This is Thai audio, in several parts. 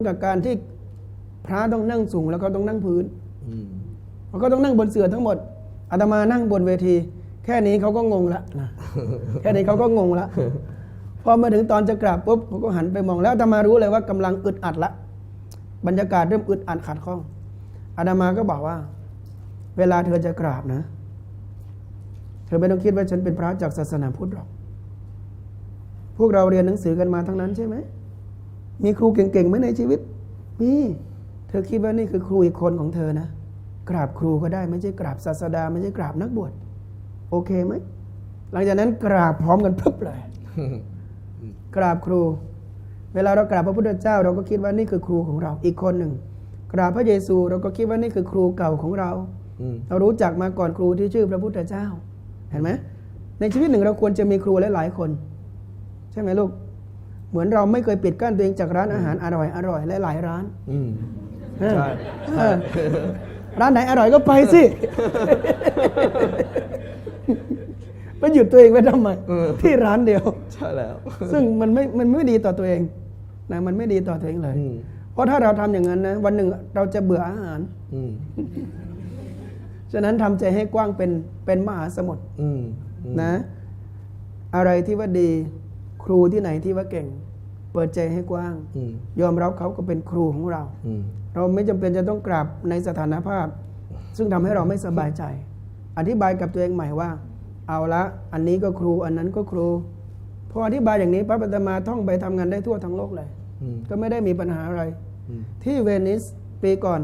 กับการที่พระต้องนั่งสูงแล้วก็ต้องนั่งพื้นอืมเขาก็ต้องนั่งบนเสื่อทั้งหมดอาตมานั่งบนเวที แค่นี้เขาก็งงละนะแค่นี้เขาก็งงละพอมาถึงตอนจะกราบปุ๊บเขาก็หันไปมองแล้วอาตมารู้เลยว่ากำลังอึดอัดละบรรยากาศเริ่มอึดอัดขัดข้องอาตมาก็บอกว่า เวลาเธอจะกราบนะ เธอไม่ต้องคิดว่าฉันเป็นพระจากศาสนาพุทธหรอก พวกเราเรียนหนังสือกันมาทั้งนั้นใช่ไหม มีครูเก่งๆไหมในชีวิต มีเธอคิดว่านี่คือครูอีกคนของเธอนะ กราบครูก็ได้ไม่ใช่กราบศาสดา ไม่ใช่กราบนักบวชโอเคไหมหลังจากนั้นกราบพร้อมกันพึบเลยกราบครู เวลาเรากราบพระพุทธเจ้า เราก็คิดว่านี่คือครูของเราอีกคนหนึ่ง กราบพระเยซูเราก็คิดว่านี่คือครูเก่าของเราอืมเรารู้จักมาก่อนครูที่ชื่อพระพุทธเจ้า เห็นไหมในชีวิตหนึ่งเราควรจะมีครูหลายๆคน ใช่ไหมลูก เหมือนเราไม่เคยปิดกั้นตัวเองจากร้านอาหารอร่อยอร่อยหลายๆร้านอืมเออใช่เออร้านไหนอร่อยก็ไปสิไปหยุดตัวเองไว้ทำไมเออที่ร้านเดียวใช่แล้ว ซึ่งมันไม่มันไม่ดีต่อตัวเองนะมันไม่ดีต่อตัวเองเลยอืมเพราะถ้าเราทำอย่างนั้นนะวันหนึ่งเราจะเบื่ออาหารอืมฉะนั้นทำใจให้กว้างเป็นเป็นมหาสมุทรอืมอืมนะ อะไรที่ว่าดี ครูที่ไหนที่ว่าเก่ง เปิดใจให้กว้างอืมยอมรับเขาก็เป็นครูของเราอืมเราไม่จำเป็นจะต้องกราบในสถานภาพ ซึ่งทำให้เราไม่สบายใจ อธิบายกับตัวเองใหม่ว่า เอาละ อันนี้ก็ครูอันนั้นก็ครูพออธิบายอย่างนี้พระปัตมาท่องไปทำงานได้ทั่วทั้งโลกเลยอืมก็ไม่ได้มีปัญหาอะไรอืมที่เวนิสปีก่อน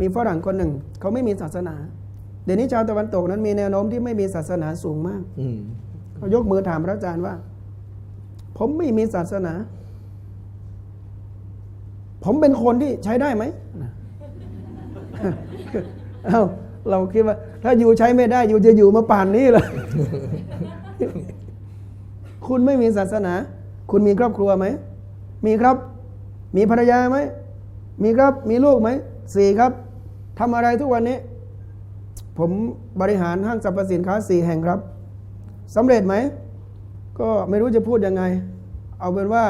มีฝรั่งคนหนึ่ง เขาไม่มีศาสนา เดี๋ยวนี้ชาวตะวันตกนั้นมีแนวโน้มที่ไม่มีศาสนาสูงมากอืมเขายกมือถามพระอาจารย์ว่า ผมไม่มีศาสนา ผมเป็นคนที่ใช้ได้ไหมเอาเราคิดว่า ถ้าอยู่ใช้ไม่ได้อยู่จะอยู่มาป่านนี้เลยคุณไม่มีศาสนา คุณมีครอบครัวไหม มีครับ มีภรรยาไหม มีครับ มีลูกไหม สี่ครับทำอะไรทุกวันนี้ ผมบริหารห้างสรรพสินค้าสี่แห่งครับสำเร็จไหม ก็ไม่รู้จะพูดยังไง เอาเป็นว่า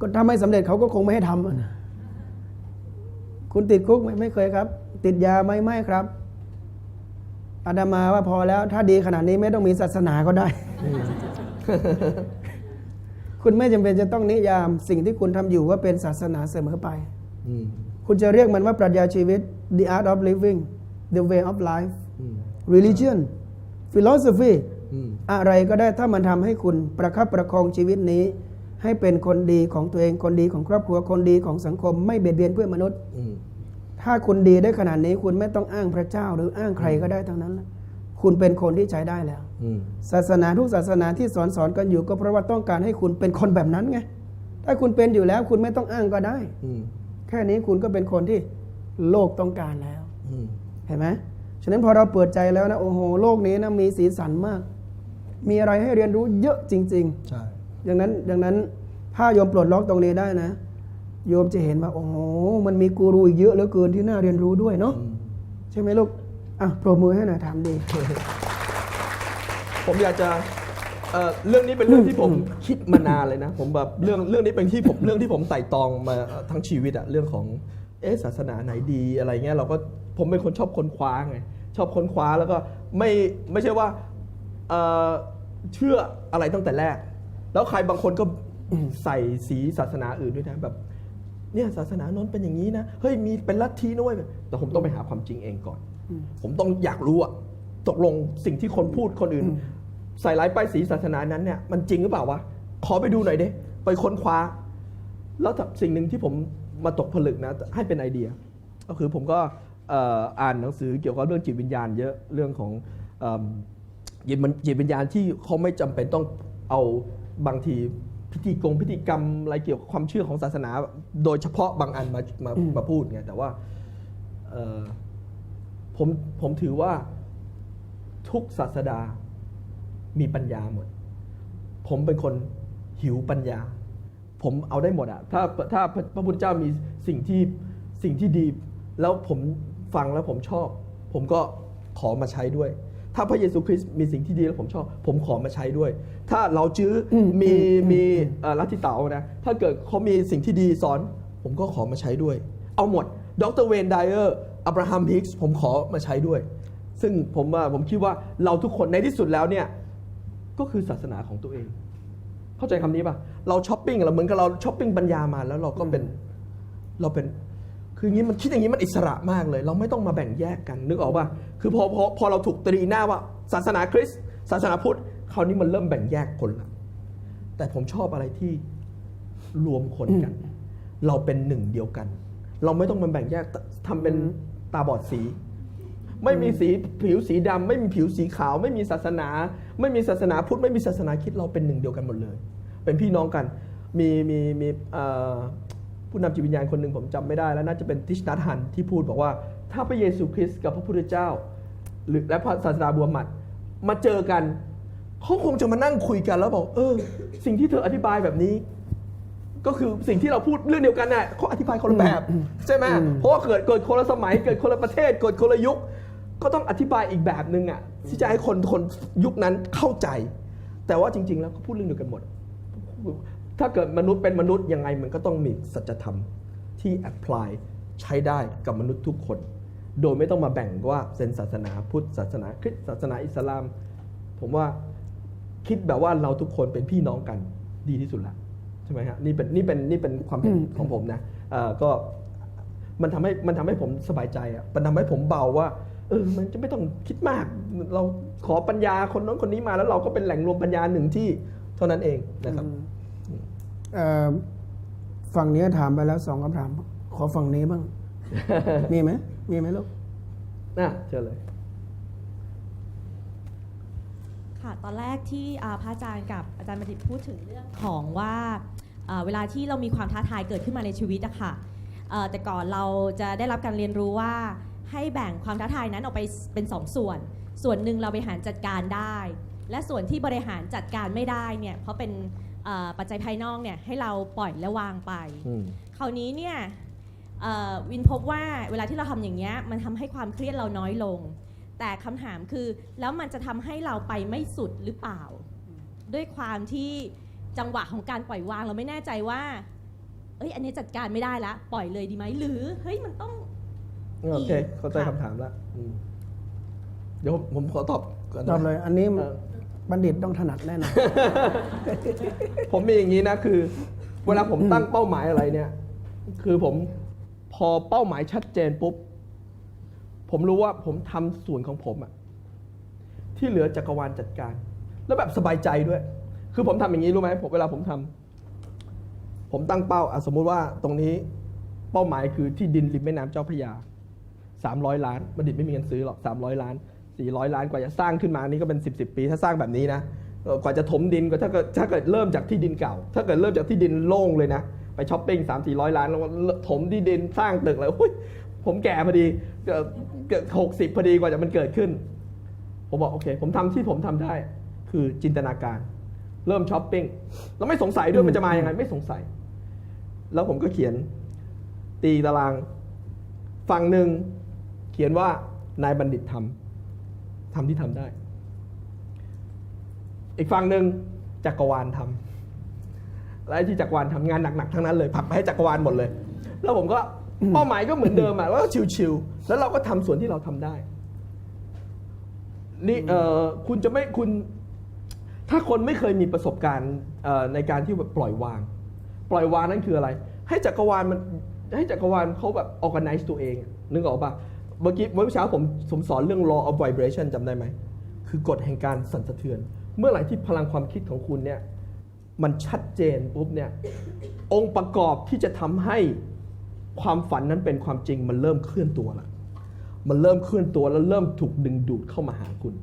ก็ถ้าไม่สำเร็จเขาก็คงไม่ให้ทำอะนะคุณติดคุกไหมไม่เคยครับ ติดยาไหมไม่ครับอาดามาว่าพอแล้ว ถ้าดีขนาดนี้ไม่ต้องมีศาสนาก็ได้ คุณไม่จำเป็นจะต้องนิยาม สิ่งที่คุณทำอยู่ว่าเป็นศาสนาเสมอไปอืมคุณจะเรียกมันว่าปรัชญาชีวิต the art of living the way of life อืม religion philosophy อืมอะไรก็ได้ถ้ามันทำให้คุณประคับประคองชีวิตนี้ ให้เป็นคนดีของตัวเองคนดีของครอบครัวคนดีของสังคม ไม่เบียดเบียนเพื่อนมนุษย์อืมถ้าคุณดีได้ขนาดนี้คุณไม่ต้องอ้างพระเจ้าหรืออ้างใครก็ได้ทั้งนั้นแหละคุณเป็นคนที่ใช้ได้แล้วอืมศาสนาทุกศาสนาที่สอนสอนกันอยู่ ก็เพราะว่าต้องการให้คุณเป็นคนแบบนั้นไงถ้าคุณเป็นอยู่แล้ว คุณไม่ต้องอ้างก็ได้อืมแค่นี้คุณก็เป็นคนที่โลกต้องการแล้วอืมเห็นไหมฉะนั้นพอเราเปิดใจแล้วนะโอ้โห โลกนี้นะมีสีสันมาก มีอะไรให้เรียนรู้เยอะจริงใช่ๆดังนั้นดังนั้นถ้าโยมปลดล็อกตรงนี้ได้นะ โยมจะเห็นว่าโอ้โหมันมีกูรูอีกเยอะเหลือเกินที่น่าเรียนรู้ด้วยเนาะอืมใช่ไหมลูกอะปรบมือให้หน่อยถามดี ผมอยากจะเอ่อเรื่องนี้เป็นเรื่องที่ผมคิดมานานเลยนะ ผมแบบเรื่องเรื่องนี้เป็นที่ผมเรื่องที่ผมไต่ตองมาทั้งชีวิตอะเรื่องของเอ๊ะศาสนาไหนดีอะไรเงี้ยเราก็ผมเป็นคนชอบค้นคว้าไงชอบค้นคว้าแล้วก็ไม่ไม่ใช่ว่าเอ่อ เชื่ออะไรตั้งแต่แรก แล้วใครบางคนก็ใส่สีศาสนาอื่นด้วยนะแบบ เนี่ยศาสนาโน้นเป็นอย่างนี้นะเฮ้ยมีเป็นลัทธินะเว้ยแต่ผมต้องไปหาความจริงเองก่อน ผมต้องอยากรู้อะตกลงสิ่งที่คนพูดคนอื่น ใส่ร้ายป้ายสีศาสนานั้นเนี่ยมันจริงหรือเปล่าวะขอไปดูหน่อยดิไปค้นคว้า แล้วสิ่งหนึ่งที่ผมมาตกผลึกนะ ให้เป็นไอเดีย ก็คือผมก็เอ่ออ่านหนังสือเกี่ยวกับเรื่องจิตวิญญาณเยอะเรื่องของเอิ่ม จิตมันจิตวิญญาณที่เขาไม่จำเป็นต้องเอาบางทีพิธีกงพิธีกรรมอะไรเกี่ยวกับความเชื่อของศาสนา โดยเฉพาะบางอันมามามาพูดไงแต่ว่าเอ่อผมผมถือว่าทุกศาสดามีปัญญาหมด ผมเป็นคนหิวปัญญา ผมเอาได้หมดอะถ้าถ้าพระพุทธเจ้ามีสิ่งที่สิ่งที่ดี แล้วผมฟังแล้วผมชอบ ผมก็ขอมาใช้ด้วย ถ้าพระเยซูคริสต์มีสิ่งที่ดีแล้วผมชอบ ผมขอมาใช้ด้วย ถ้าเราจื้ออมมีอืมมีเอ่อลัทธิเต๋านะ ถ้าเกิดเขามีสิ่งที่ดีสอน ผมก็ขอมาใช้ด้วย เอาหมดดรเวนไดเออร์อับราฮัมฮิกส์ผมขอมาใช้ด้วย ซึ่งผมว่าผมคิดว่าเราทุกคนในที่สุดแล้วเนี่ย ก็คือศาสนาของตัวเอง เข้าใจคำนี้ป่ะ เราช้อปปิ้งเราเหมือนกับเราช้อปปิ้งปัญญามาแล้วเราก็เป็นเราเป็น คืออย่างนี้มันคิดอย่างนี้มันอิสระมากเลย เราไม่ต้องมาแบ่งแยกกันนึกออกป่ะคือพอพอพอเราถูกตรีหน้าว่า ศาสนาคริสต์ศาสนาพุทธคราวนี้มันเริ่มแบ่งแยกคนละแต่ผมชอบอะไรที่รวมคนกัน เราเป็นหนึ่งเดียวกัน เราไม่ต้องมาแบ่งแยกทำเป็นตาบอดสี ไม่มีสีผิวสีดำไม่มีผิวสีขาว ไม่มีศาสนา ไม่มีศาสนาพุทธไม่มีศาสนาคริดเราเป็นหนึ่งเดียวกันหมดเลย เป็นพี่น้องกันมีมีมีเอ่อ ผู้นำจิตวิญญาณคนหนึ่งผมจำไม่ได้ แล้วน่าจะเป็นทิชนัทฮันที่พูดบอกว่า ถ้าพระเยซูคริสต์กับพระพุทธเจ้า หรือและพระศาสดาบัวหมัดมาเจอกันเขาคงจะมานั่งคุยกันแล้วบอกเออ สิ่งที่เธออธิบายแบบนี้ ก็คือสิ่งที่เราพูดเรื่องเดียวกันน่ะเขาอธิบายคนละแบบ ใช่ไหมเพราะว่าเกิดเกิดคนละสมัยเกิดคนละประเทศเกิดคนละยุค ก็ต้องอธิบายอีกแบบหนึ่งอะที่จะให้คนคนยุคนั้นเข้าใจ แต่ว่าจริง ๆ แล้วก็พูดเรื่องเดียวกันหมด ถ้าเกิดมนุษย์เป็นมนุษย์ยังไงมันก็ต้องมีสัจธรรมที่แอพพลายใช้ได้กับมนุษย์ทุกคน โดยไม่ต้องมาแบ่งว่าเป็นศาสนาพุทธศาสนาคริสต์ศาสนาอิสลาม ผมว่าคิดแบบว่าเราทุกคนเป็นพี่น้องกันดีที่สุดละใช่ไหมฮะนี่เป็นนี่เป็นนี่เป็นความเห็นอืมของผมนะเอ่อก็มันทำให้มันทำให้ผมสบายใจอะมันทำให้ผมเบาว่าเออมันจะไม่ต้องคิดมาก เราขอปัญญาคนนั้นคนนี้มาแล้วเราก็เป็นแหล่งรวมปัญญาหนึ่งที่เท่านั้นเองนะครับเอ่อ ฝั่งนี้ถามไปแล้วสองคำถาม ขอฝั่งนี้บ้าง มีไหมมีไหมลูกน่ะเชิญเลย ค่ะ ตอนแรกที่อ่าพระอาจารย์กับอาจารย์บัณฑิตพูดถึงเรื่องของว่าอ่าเวลาที่เรามีความท้าทายเกิดขึ้นมาในชีวิตอะค่ะเอ่อแต่ก่อนเราจะได้รับการเรียนรู้ว่าให้แบ่งความท้าทายนั้นออกไปเป็นสองส่วน ส่วนหนึ่งเราบริหารจัดการได้ และส่วนที่บริหารจัดการไม่ได้เนี่ยเพราะเป็นอ่า ปัจจัยภายนอกเนี่ยให้เราปล่อยและวางไปอืมคราวนี้เนี่ยเอ่อวินพบว่าเวลาที่เราทำอย่างเงี้ยมันทำให้ความเครียดเราน้อยลง แต่คำถามคือแล้วมันจะทำให้เราไปไม่สุดหรือเปล่า ด้วยความที่จังหวะของการปล่อยวางเราไม่แน่ใจว่าเอ้ยอันนี้จัดการไม่ได้ละปล่อยเลยดีไหมหรือเฮ้ยมันต้องโอเคเข้าใจค่ะคำถามแล้วอืมเดี๋ยวผมผมขอตอบก่อนนะตอบเลย อันนี้เออ บัณฑิตต้องถนัดแน่นอน ผมมีอย่างนี้นะคือ เวลาผมตั้งเป้าหมายอะไรเนี่ย คือผมพอเป้าหมายชัดเจนปุ๊บ ผมรู้ว่าผมทำส่วนของผมอะที่เหลือจักรวาลจัดการ แล้วแบบสบายใจด้วย คือผมทำอย่างนี้รู้ไหมผมเวลาผมทำผมตั้งเป้าอสมมุติว่าตรงนี้เป้าหมายคือที่ดินริมแม่น้ำเจ้าพระยา300 ล้านบัณฑิตไม่มีเงินซื้อหรอก300 ล้าน 400 ล้านกว่าจะสร้างขึ้นมานี่ก็เป็น 10 10ปี ถ้าสร้างแบบนี้นะเอ่อกว่าจะถมดินก็ถ้าเกิดถ้าเกิดเริ่มจากที่ดินเก่า ถ้าเกิดเริ่มจากที่ดินโล่งเลยนะ ไปช้อปปิ้ง3 4 0 0ล้านแล้วก็ถมที่ดินสร้างตึกเลยอุ้ยผมแก่พอดีเกือบเกือบหกสิบพอดีกว่าจะมันเกิดขึ้น ผมบอกโอเค ผมทำที่ผมทำได้ คือจินตนาการ เริ่มช้อปปิ้งแล้วไม่สงสัยด้วยมันจะมายังไงไม่สงสัย แล้วผมก็เขียนตีตาราง ฝั่งหนึ่งเขียนว่านายบัณฑิตทำ ทำที่ทำได้ อีกฝั่งหนึ่งจักรวาลทำและที่จักรวาลทำงานหนักๆทั้งนั้นเลยผลักไปให้จักรวาลหมดเลย แล้วผมก็เป้าหมายก็เหมือนเดิมอะแล้วก็ชิวๆแล้วเราก็ทำส่วนที่เราทำได้ นี่เออคุณจะไม่คุณ ถ้าคนไม่เคยมีประสบการณ์ในการที่ปล่อยวาง ปล่อยวางนั่นคืออะไร ให้จักรวาลมันให้จักรวาลเขาแบบ organize ตัวเองนึกออกปะ เมื่อกี้เมื่อเช้าผมผมสอนเรื่อง law of vibration จำได้ไหม คือกฎแห่งการสั่นสะเทือน เมื่อไหร่ที่พลังความคิดของคุณเนี่ยมันชัดเจนปุ๊บเนี่ยองค์ประกอบที่จะทำให้ความฝันนั้นเป็นความจริงมันเริ่มเคลื่อนตัวละมันเริ่มเคลื่อนตัวแล้วเริ่มถูกดึงดูดเข้ามาหาคุณ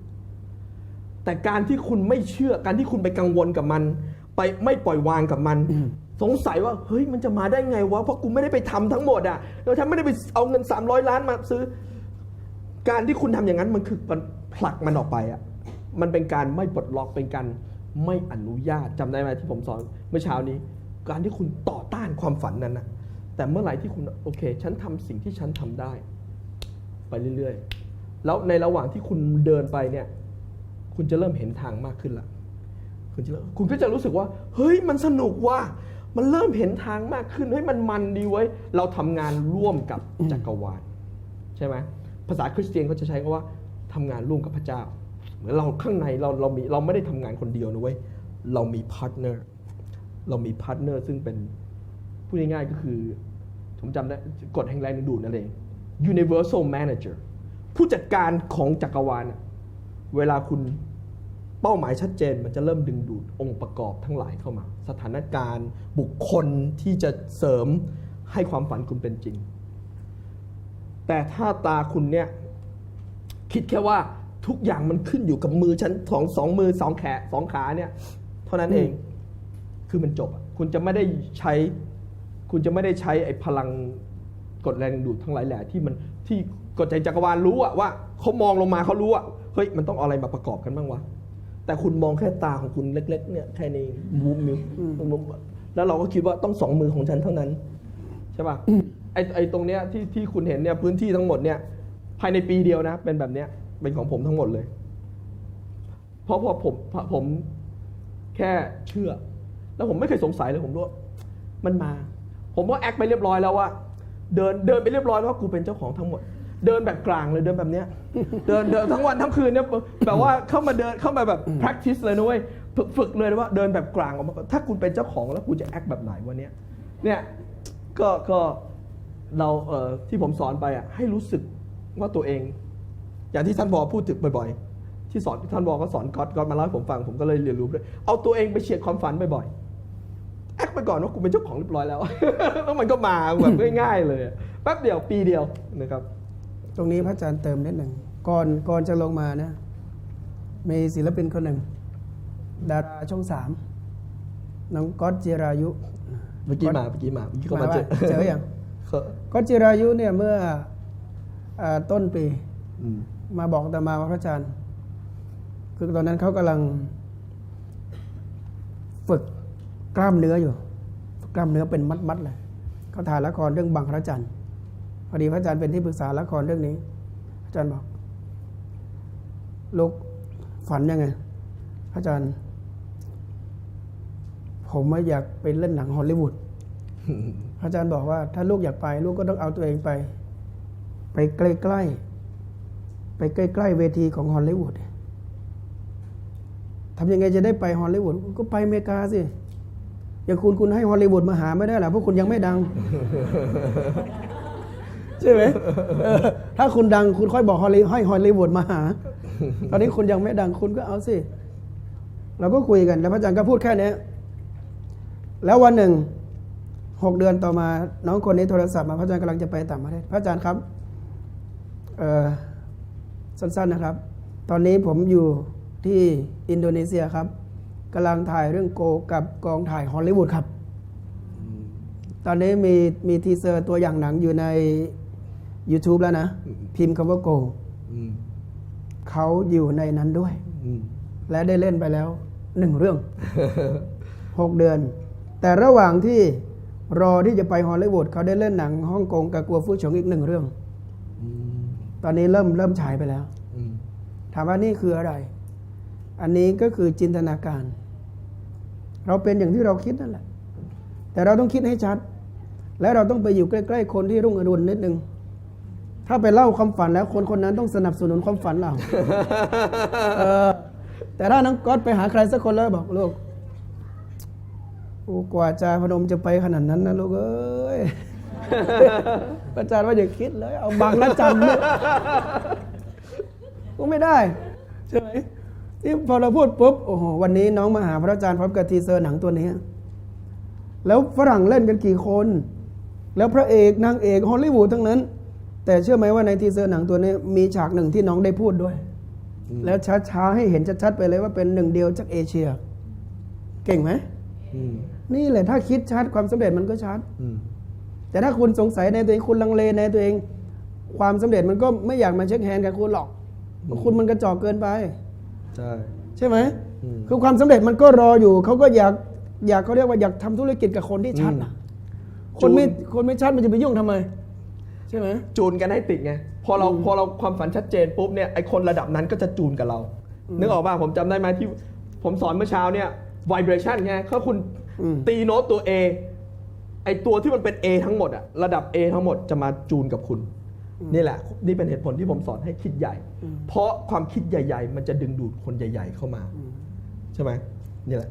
แต่การที่คุณไม่เชื่อการที่คุณไปกังวลกับมัน ไปไม่ปล่อยวางกับมัน สงสัยว่าเฮ้ยมันจะมาได้ไงวะเพราะกูไม่ได้ไปทำทั้งหมดอะแล้วฉันไม่ได้ไปเอาเงิน 300 ล้านมาซื้อ การที่คุณทำอย่างนั้นมันคือมันผลักมันออกไปอะมันเป็นการไม่ปลดล็อกเป็นการไม่อนุญาตจำได้ไหมที่ผมสอนเมื่อเช้านี้ การที่คุณต่อต้านความฝันนั้นนะแต่เมื่อไหร่ที่คุณโอเค ฉันทำสิ่งที่ฉันทำได้ ไปเรื่อยๆ แล้วในระหว่างที่คุณเดินไปเนี่ย คุณจะเริ่มเห็นทางมากขึ้นละคุณจะคุณก็จะรู้สึกว่า เฮ้ยมันสนุกว่ะ มันเริ่มเห็นทางมากขึ้นเฮ้ยมันมันดีเว้ยเราทำงานร่วมกับจักรวาลใช่ไหมภาษาคริสเตียนเขาจะใช้คำว่าทำงานร่วมกับพระเจ้า เหมือนเราข้างในเราเรามีเราไม่ได้ทำงานคนเดียวนะเว้ยเรามีพาร์ทเนอร์เรามีพาร์ทเนอร์ซึ่งเป็นพูดง่ายๆก็คือ ผมจำได้กฎแห่งแรงดึงดูดนั่นเอง universal manager ผู้จัดการของจักรวาลน่ะเวลาคุณ เป้าหมายชัดเจนมันจะเริ่มดึงดูดองค์ประกอบทั้งหลายเข้ามา สถานการณ์ บุคคลที่จะเสริมให้ความฝันคุณเป็นจริง แต่ถ้าตาคุณเนี่ยคิดแค่ว่าทุกอย่างมันขึ้นอยู่กับมือฉันสองสองมือสองแขนสองขาเนี่ย เท่านั้นเองคือมันจบอะคุณจะไม่ได้ใช้ คุณจะไม่ได้ใช้ไอ้พลังกดแรงดึงดูดทั้งหลายแหล่ที่มันที่กฎใจจักรวาลรู้อะว่าเขามองลงมาเขารู้อะเฮ้ยมันต้องเอาอะไรมาประกอบกันบ้างวะ แต่คุณมองแค่ตาของคุณเล็ก ๆ เนี่ยแค่นี้มูฟมิวแล้วเราก็คิดว่าต้องสองมือของฉันเท่านั้น ใช่ป่ะไอ้ไอ้ตรงเนี้ยที่ที่คุณเห็นเนี่ยพื้นที่ทั้งหมดเนี่ย ภายในปีเดียวนะ เป็นแบบเนี้ยเป็นของผมทั้งหมดเลย เพราะพอผมพอผมแค่เชื่อ แล้วผมไม่เคยสงสัยเลยผมรู้ว่ามันมา ผมว่าแอคไปเรียบร้อยแล้วว่า เดินเดินไปเรียบร้อยแล้วว่ากูเป็นเจ้าของทั้งหมด เดินแบบกลางเลยเดินแบบเนี้ยเดินเดินทั้งวันทั้งคืนเนี่ยแบบว่าเข้ามาเดินเข้ามาแบบ practice เลยนะเว้ยฝึกฝึกเลยนะว่าเดินแบบกลางออกมาก่อนถ้าคุณเป็นเจ้าของแล้วคุณจะแอคแบบไหนวันเนี้ยเนี่ยก็ก็เราเอ่อที่ผมสอนไปอะให้รู้สึกว่าตัวเอง อย่างที่ท่านบอกพูดถึงบ่อยๆ ที่สอนท่านบอกก็สอนก๊อตก๊อตมาเล่าให้ผมฟังผมก็เลยเรียนรู้ด้วยเอาตัวเองไปเฉียดความฝันบ่อยๆแอคไปก่อนว่ากูเป็นเจ้าของเรียบร้อยแล้วแล้วมันก็มาแบบง่ายๆเลยอะแป๊บเดียวปีเดียวนะครับ ตรงนี้พระอาจารย์เติมนิดหนึ่งก่อนก่อนจะลงมานะมีศิลปินคนหนึ่ง ดาราช่องสามน้องก๊อตจิรายุ เมื่อกี้มาเมื่อกี้มาเมื่อกี้ก็มามาเจอว่าเจอยังเขาก๊อตจิรายุเนี่ยเมื่ออาต้นปีอืมมาบอกอาตมาว่าพระอาจารย์ คือตอนนั้นเขากำลัง ฝึกกล้ามเนื้ออยู่ ฝึกกล้ามเนื้อเป็นมัดๆเลยเขาถ่ายละครเรื่องบังพระจันทร์ พอดีพระอาจารย์เป็นที่ปรึกษาละครเรื่องนี้ อาจารย์บอกลูกฝันยังไง พระอาจารย์ ผมไม่อยากไปเล่นหนังฮอลลีวูดพระอาจารย์บอกว่า ถ้าลูกอยากไป ลูกก็ต้องเอาตัวเองไป ไปใกล้ๆไปใกล้ๆเวทีของฮอลลีวูดทำยังไงจะได้ไปฮอลลีวูดก็ไปอเมริกาสิอย่างคุณคุณให้ฮอลลีวูดมาหาไม่ได้หรอเพราะคุณยังไม่ดัง ใช่ไหมเออถ้าคุณดังคุณค่อยบอกฮอลลีให้ฮอลลีวูดมาหา ตอนนี้คุณยังไม่ดังคุณก็เอาสิ เราก็คุยกัน แล้วพระอาจารย์ก็พูดแค่เนี้ยแล้ววันหนึ่งหกเดือนต่อมา น้องคนนี้โทรศัพท์มาพระอาจารย์กำลังจะไปต่างประเทศพระอาจารย์ครับเอ่อสั้นๆนะครับ ตอนนี้ผมอยู่ที่อินโดนีเซียครับกำลังถ่ายเรื่องโกกับกองถ่ายฮอลลีวูดครับ ตอนนี้มีมีทีเซอร์ตัวอย่างหนังอยู่ใน YouTube แล้วนะ พิมพ์คำว่าโกอืมเขาอยู่ในนั้นด้วยอืมและได้เล่นไปแล้วหนึ่งเรื่องหกเดือน แต่ระหว่างที่รอที่จะไปฮอลลีวูดเขาได้เล่นหนังฮ่องกงกับกัวฟู้ฉงอีกหนึ่งเรื่องอืมตอนนี้เริ่มเริ่มฉายไปแล้วอืมถามว่านี่คืออะไร อันนี้ก็คือจินตนาการ เราเป็นอย่างที่เราคิดนั่นแหละ แต่เราต้องคิดให้ชัด และเราต้องไปอยู่ใกล้ ๆ คนที่รุ่งอรุณนิดนึง ถ้าไปเล่าความฝันแล้วคนคนนั้นต้องสนับสนุนความฝันเราเออแต่ถ้าน้องก๊อตไปหาใครสักคนแล้วบอกลูกโอ้กว่าอาจารย์พนมจะไปขนาดนั้นนะลูกเอ้ยอาจารย์ว่าอย่าคิดเลย เอาบางละจันเนี่ยก็ไม่ได้ใช่ไหมที่พอเราพูดปุ๊บโอ้โหวันนี้น้องมาหาพระอาจารย์พร้อมกับทีเซอร์หนังตัวนี้ แล้วฝรั่งเล่นกันกี่คน แล้วพระเอกนางเอกฮอลลีวูดทั้งนั้น แต่เชื่อไหมว่าในทีเซอร์หนังตัวนี้มีฉากหนึ่งที่น้องได้พูดด้วย แล้วช้าๆให้เห็นชัดๆไปเลยว่าเป็นหนึ่งเดียวจากเอเชีย เก่งไหมอืมนี่แหละถ้าคิดชัดความสำเร็จมันก็ชัดอืมแต่ถ้าคุณสงสัยในตัวเองคุณลังเลในตัวเอง ความสำเร็จมันก็ไม่อยากมาเช็คแฮนด์กับคุณหรอกเพราะคุณมันกระจอกเกินไป ใช่ใช่ไหมอืมคือความสำเร็จมันก็รออยู่เขาก็อยากอยากเขาเรียกว่าอยากทำธุรกิจกับคนที่ชัดนะคนไม่คนไม่ชัดมันจะไปยุ่งทำไม ใช่ไหมจูนกันให้ติดไงพอเราพอเราความฝันชัดเจนปุ๊บเนี่ยไอคนระดับนั้นก็จะจูนกับเรา นึกออกป่ะผมจำได้ไหมที่ผมสอนเมื่อเช้าเนี่ย vibration ไงถ้าคุณอืมตีโน้ตตัว A ไอตัวที่มันเป็น A ทั้งหมดอะระดับ A ทั้งหมดจะมาจูนกับคุณ นี่แหละ นี่เป็นเหตุผลที่ผมสอนให้คิดใหญ่ เพราะความคิดใหญ่ ๆ มันจะดึงดูดคนใหญ่ ๆ เข้ามา ใช่ไหมนี่แหละ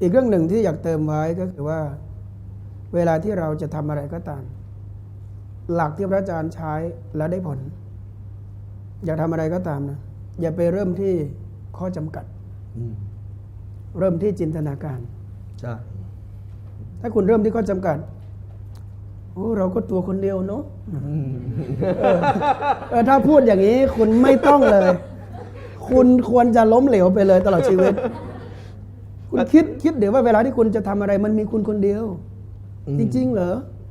อีกเรื่องหนึ่งที่อยากเติมไว้ก็คือว่า เวลาที่เราจะทำอะไรก็ตาม หลักที่พระอาจารย์ใช้แล้วได้ผล อยากทำอะไรก็ตามนะ อย่าไปเริ่มที่ข้อจำกัดอืมเริ่มที่จินตนาการ ใช่ ถ้าคุณเริ่มที่ข้อจำกัดโอ้เราก็ตัวคนเดียวเนาะเออถ้าพูดอย่างนี้คุณไม่ต้องเลย คุณควรจะล้มเหลวไปเลยตลอดชีวิต คุณคิดคิดเดี๋ยวว่าเวลาที่คุณจะทำอะไร มันมีคุณคนเดียว จริง ๆ เหรออืม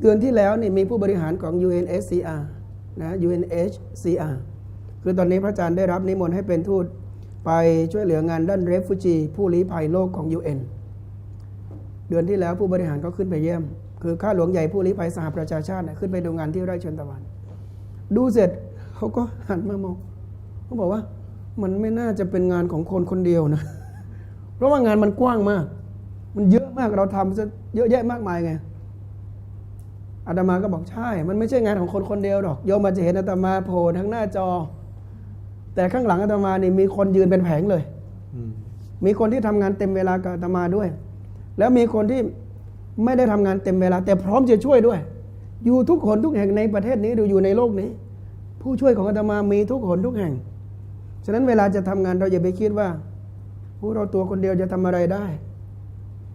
เดือนที่แล้วนี่มีผู้บริหารของ UNSCR นะ UNHCR คือตอนนี้พระอาจารย์ได้รับนิมนต์ให้เป็นทูตไปช่วยเหลืองานด้านเรฟฟูจีผู้ลี้ภัยโลกของ UN เดือนที่แล้วผู้บริหารก็ขึ้นไปเยี่ยม คือข้าหลวงใหญ่ผู้ลี้ภัยสหประชาชาติขึ้นไปดูงานที่ไร่เชิญตะวัน ดูเสร็จเขาก็หันมามองเขาบอกว่ามันไม่น่าจะเป็นงานของคนคนเดียวนะ เพราะว่างานมันกว้างมาก มันเยอะมากเราทำซะเยอะแยะมากมายไง อาตมาก็บอกใช่ มันไม่ใช่งานของคนคนเดียวหรอก โยมอาจจะเห็นอาตมาโผล่ทั้งหน้าจอ แต่ข้างหลังอาตมานี่มีคนยืนเป็นแผงเลยอืมมีคนที่ทำงานเต็มเวลากับอาตมาด้วย แล้วมีคนที่ไม่ได้ทำงานเต็มเวลา แต่พร้อมจะช่วยด้วย อยู่ทุกคนทุกแห่งในประเทศนี้หรืออยู่ในโลกนี้ ผู้ช่วยของอาตมามีทุกคนทุกแห่ง ฉะนั้นเวลาจะทำงานเราอย่าไปคิดว่าพวกเราตัวคนเดียวจะทำอะไรได้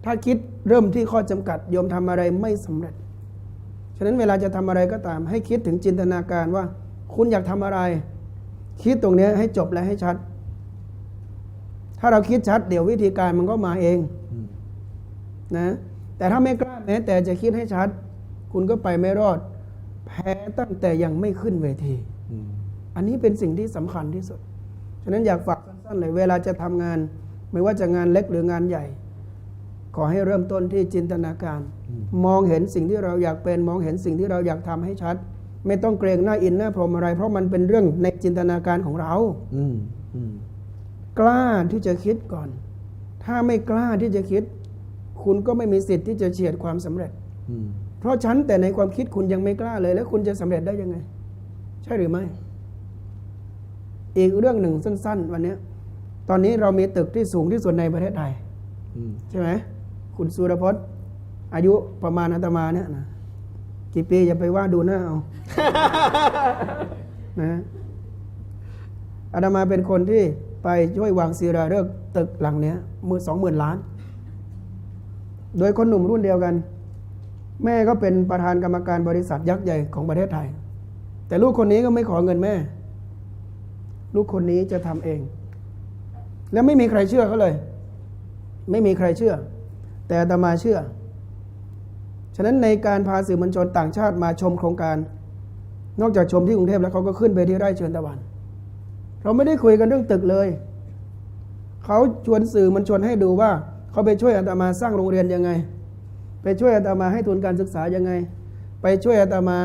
ถ้าคิดเริ่มที่ข้อจำกัดโยมทำอะไรไม่สำเร็จ ฉะนั้นเวลาจะทำอะไรก็ตาม ให้คิดถึงจินตนาการว่า คุณอยากทำอะไร คิดตรงเนี้ยให้จบและให้ชัด ถ้าเราคิดชัด เดี๋ยววิธีการมันก็มาเองอืมนะ แต่ถ้าไม่กล้าแม้แต่จะคิดให้ชัด คุณก็ไปไม่รอด แพ้ตั้งแต่ยังไม่ขึ้นเวทีอืมอันนี้เป็นสิ่งที่สำคัญที่สุด ฉะนั้นอยากฝากสั้นๆเลยเวลาจะทำงาน ไม่ว่าจะงานเล็กหรืองานใหญ่ ขอให้เริ่มต้นที่จินตนาการ มองเห็นสิ่งที่เราอยากเป็นมองเห็นสิ่งที่เราอยากทำให้ชัด ไม่ต้องเกรงหน้าอินหน้าพรหมอะไร เพราะมันเป็นเรื่องในจินตนาการของเราอืมอืมกล้าที่จะคิดก่อน ถ้าไม่กล้าที่จะคิด คุณก็ไม่มีสิทธิ์ที่จะเฉียดความสำเร็จอืมเพราะฉันแต่ในความคิดคุณยังไม่กล้าเลย แล้วคุณจะสำเร็จได้ยังไง ใช่หรือไม่ อีกเรื่องหนึ่งสั้น ๆ วันเนี้ยตอนนี้เรามีตึกที่สูงที่สุดในประเทศไทยอืมใช่ไหม คุณสุรพจน์ อายุประมาณอาตมาเนี่ยนะกี่ปีอย่าไปว่าดูหน้าเอานะอาตมาเป็นคนที่ไปช่วยวางศิลาฤกษ์ตึกหลังเนี้ยมือสองหมื่นล้าน โดยคนหนุ่มรุ่นเดียวกัน แม่ก็เป็นประธานกรรมการบริษัทยักษ์ใหญ่ของประเทศไทย แต่ลูกคนนี้ก็ไม่ขอเงินแม่ ลูกคนนี้จะทำเอง แล้วไม่มีใครเชื่อเขาเลย ไม่มีใครเชื่อ แต่อาตมาเชื่อ ฉะนั้นในการพาสื่อมวลชนต่างชาติมาชมโครงการ นอกจากชมที่กรุงเทพแล้วเขาก็ขึ้นไปที่ไร่เชิญตะวัน เราไม่ได้คุยกันเรื่องตึกเลย เขาชวนสื่อมวลชนให้ดูว่า เขาไปช่วยอาตมาสร้างโรงเรียนยังไง ไปช่วยอาตมาให้ทุนการศึกษายังไง ไปช่วยอาตมา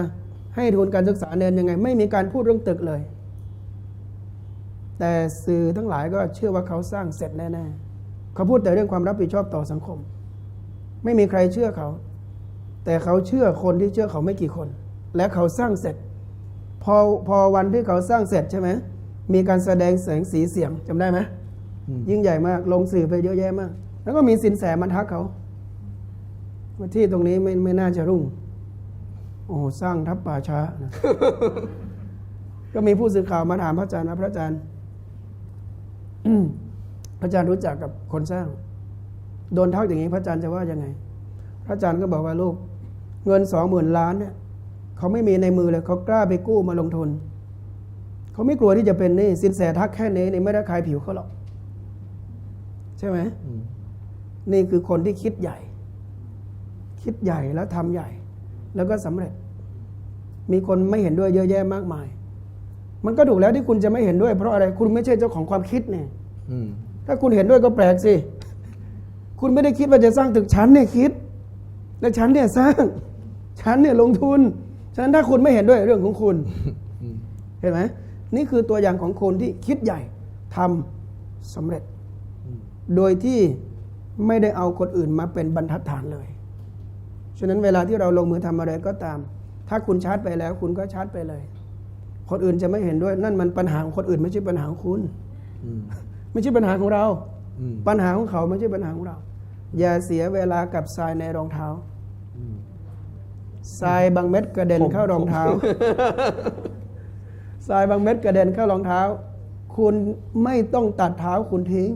ให้ทุนการศึกษาเนนยังไง ไม่มีการพูดเรื่องตึกเลย แต่สื่อทั้งหลายก็เชื่อว่าเขาสร้างเสร็จแน่ๆเขาพูดแต่เรื่องความรับผิดชอบต่อสังคม ไม่มีใครเชื่อเขา แต่เขาเชื่อคนที่เชื่อเขาไม่กี่คน และเขาสร้างเสร็จ พอพอวันที่เขาสร้างเสร็จใช่ไหมมีการแสดงแสงสีเสียงจำได้ไหมอืมยิ่งใหญ่มากลงสื่อไปเยอะแยะมาก แล้วก็มีสินแสมันทักเขาว่าที่ตรงนี้ไม่ไม่น่าจะรุ่ง โอ้โหสร้างทับป่าช้านะก็มีผู้สื่อข่าวมาถามพระอาจารย์ว่าพระอาจารย์อืมพระอาจารย์รู้จักกับคนสร้าง โดนทักอย่างนี้พระอาจารย์จะว่ายังไง พระอาจารย์ก็บอกว่าลูก เงินสองหมื่นล้านเนี่ยเขาไม่มีในมือเลยเขากล้าไปกู้มาลงทุน เขาไม่กลัวที่จะเป็นหนี่สินแสทักแค่นี้นี่ไม่ได้คลายผิวเขาหรอก ใช่ไหมอืมนี่คือคนที่คิดใหญ่ คิดใหญ่แล้วทำใหญ่ แล้วก็สำเร็จ มีคนไม่เห็นด้วยเยอะแยะมากมาย มันก็ถูกแล้วที่คุณจะไม่เห็นด้วย เพราะอะไรคุณไม่ใช่เจ้าของความคิดเนี่ยอืมถ้าคุณเห็นด้วยก็แปลกสิ คุณไม่ได้คิดว่าจะสร้างตึกชั้นเนี่ยคิด และชั้นเนี่ยสร้างชั้นเนี่ยลงทุน ฉะนั้นถ้าคุณไม่เห็นด้วยเรื่องของคุณอืมเห็นไหมนี่คือตัวอย่างของคนที่คิดใหญ่ทสำเร็จอืมโดยที่ไม่ได้เอาคนอื่นมาเป็นบรรทัดฐานเลย ฉะนั้นเวลาที่เราลงมือทำอะไรก็ตาม ถ้าคุณชาร์จไปแล้ว คุณก็ชาร์จไปเลย คนอื่นจะไม่เห็นด้วย นั่นมันปัญหาของคนอื่นไม่ใช่ปัญหาของคุณอืมไม่ใช่ปัญหาของเราอืมปัญหาของเขาไม่ใช่ปัญหาของเรา อย่าเสียเวลากับทรายในรองเท้าอืมทรายบางเม็ดกระเด็นผมเข้ารองเท้าทรายบางเม็ดกระเด็นเข้ารองเท้า คุณไม่ต้องตัดเท้าคุณทิ้ง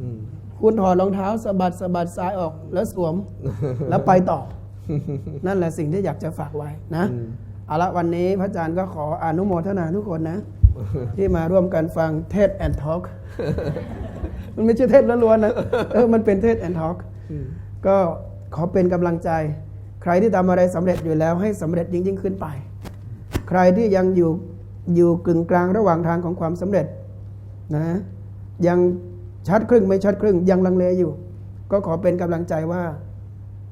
อืมคุณถอดรองเท้าสะบัดสะบัดซ้ายออกแล้วสวม แล้วไปต่อ นั่นแหละสิ่งที่อยากจะฝากไว้นะอืมเอาละวันนี้พระอาจารย์ก็ขออนุโมทนาทุกคนนะ ที่มาร่วมกันฟังเทศแอนทอ k มันไม่ใช่เทศล้วนๆนะเออมันเป็นเทศแอนทอ k อืม ก็ขอเป็นกำลังใจ ใครที่ทำอะไรสำเร็จอยู่แล้วให้สำเร็จยิ่งยิ่งขึ้นไป ใครที่ยังอยู่อยู่กึ่งกลางระหว่างทางของความสำเร็จนะยังชัดครึ่งไม่ชัดครึ่งยังลังเลอยู่ ก็ขอเป็นกำลังใจว่า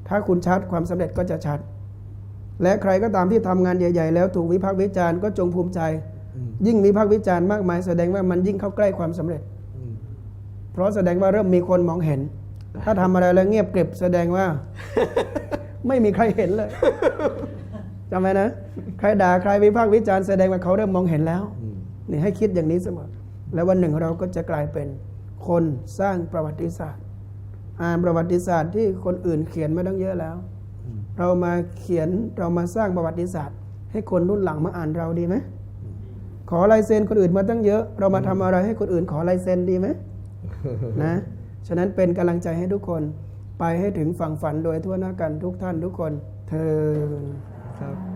ถ้าคุณชัดความสำเร็จก็จะชัด และใครก็ตามที่ทำงานใหญ่ ๆ แล้วถูกวิพากษ์วิจารณ์ก็จงภูมิใจอืมยิ่งวิพากษ์วิจารณ์มากมายแสดงว่ามันยิ่งเข้าใกล้ความสำเร็จอืมเพราะแสดงว่าเริ่มมีคนมองเห็น ถ้าทำอะไรแล้วเงียบกริบแสดงว่า ไม่มีใครเห็นเลยจำไว้นะ ใครด่าใครวิพากษ์วิจารณ์แสดงว่าเขาเริ่มมองเห็นแล้วอืมนี่ให้คิดอย่างนี้เสมอ แล้ววันหนึ่งเราก็จะกลายเป็นคนสร้างประวัติศาสตร์ อ่านประวัติศาสตร์ที่คนอื่นเขียนมาตั้งเยอะแล้วอืมเรามาเขียนเรามาสร้างประวัติศาสตร์ ให้คนรุ่นหลังมาอ่านเราดีไหมขอลายเซ็นคนอื่นมาตั้งเยอะ เรามาทำอะไรให้คนอื่นขอลายเซ็นดีไหมนะ ฉะนั้นเป็นกำลังใจให้ทุกคนไปให้ถึงฝั่งฝันโดยทั่วหน้ากันทุกท่านทุกคนเธอครับ